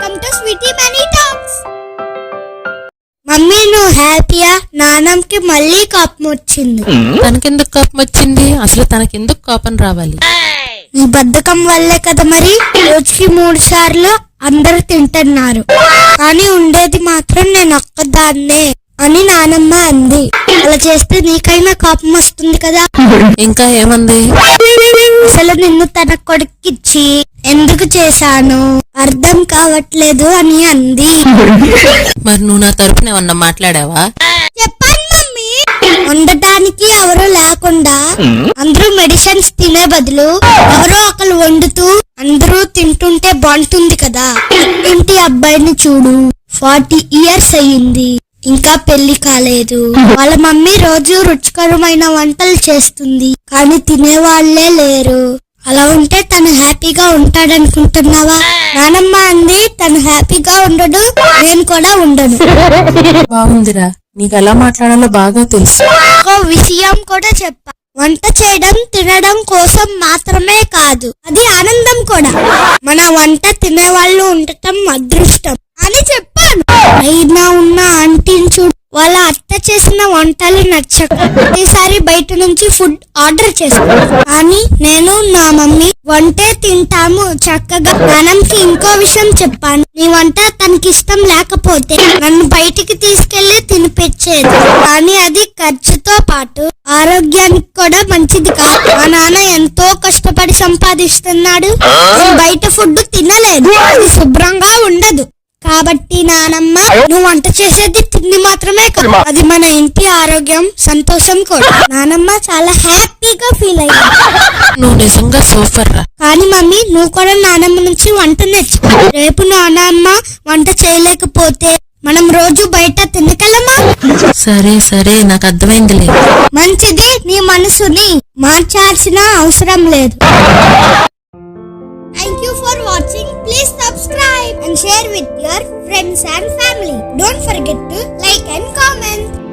Welcome to sweety money talks mummy నువ్వు హ్యాపీయా? నాన్నకి మళ్ళీ కోపం వచ్చింది. తనకెందుకు కోపం వచ్చింది? అసలు తనకెందుకు కోపం రావాలి? ఈ బద్ధకం వల్లే కదా మరి? రోజుకి మూడు సార్లు అందరూ తింటున్నారు. కానీ ఉండేది మాత్రం నేను ఒక్కదాన్నే అని నానమ్మ అంది. అలా చేస్తే నీకైనా కోపం వస్తుంది కదా? ఇంకా ఏమంది? అసలు నిన్ను తన కొడుకిచ్చి ఎందుకు చేశాను? అర్థం కావట్లేదు అని అంది. మరి నువ్వు నా తరపున ఏమన్నా మాట్లాడావా? చెప్పాను మమ్మీ. వండటానికి ఎవరు లేకుండా అందరూ మెడిసిన్స్ తినే బదులు ఎవరో ఒకరు వండుతూ అందరూ తింటుంటే బాగుంటుంది కదా. ఇంటి అబ్బాయిని చూడు. ఫార్టీ ఇయర్స్ అయ్యింది. ఇంకా పెళ్ళి కాలేదు. వాళ్ళ మమ్మీ రోజు రుచికరమైన వంటలు చేస్తుంది. కానీ తినేవాళ్ళే లేరు. అలా ఉంటే తను హ్యాపీగా ఉంటాడనుకుంటున్నావా? నానమ్మ అంది తను హ్యాపీగా ఉండడు నేను కూడా ఉండను. బాగుందిరా. నీకు ఎలా మాట్లాడాలో బాగా తెలుసు. ఇంకో విషయం కూడా చెప్పా. వంట చేయడం తినడం కోసం మాత్రమే కాదు అది ఆనందం కూడా. మన వంట తినే వాళ్ళు ఉండటం అదృష్టం అని చెప్పాను. అయినా ఉన్న ఆంటీని చూడు. వంటలు నచ్చక ప్రతిసారి బయట నుంచి ఫుడ్ ఆర్డర్ చేసుకున్నాను కానీ నేను నా మమ్మీ వంటే తింటాము. చక్కగా నాన్నకి ఇంకో విషయం చెప్పాను. నీ వంట తనకి ఇష్టం లేకపోతే నన్ను బయటికి తీసుకెళ్ళి తినిపించేది. కానీ అది ఖర్చుతో పాటు ఆరోగ్యానికి కూడా మంచిది కాదు. మా నాన్న ఎంతో కష్టపడి సంపాదిస్తున్నాడు. బయట ఫుడ్ తినలేదు. అది శుభ్రంగా ఉండదు కాబట్టి నానమ్మ నువ్వు వంట చేసేది తిండి మాత్రమే కాదు. అది మన ఇంటి ఆరోగ్యం సంతోషం కూడా. నానమ్మ చాలా హ్యాపీగా ఫీల్ అయ్యింది నువ్వు నిజంగా సూపర్ రా. కానీ మమ్మీ నువ్వు కూడా నానమ్మ నుంచి వంట నేర్చుకో. రేపు నానమ్మ వంట చేయలేకపోతే మనం రోజు బయట తినగలమా? సరే సరే నాకు అర్థమైందిలే. మంచిది నీ మనసుని మార్చాల్సిన అవసరం లేదు. share with your friends and family. Don't forget to like and comment.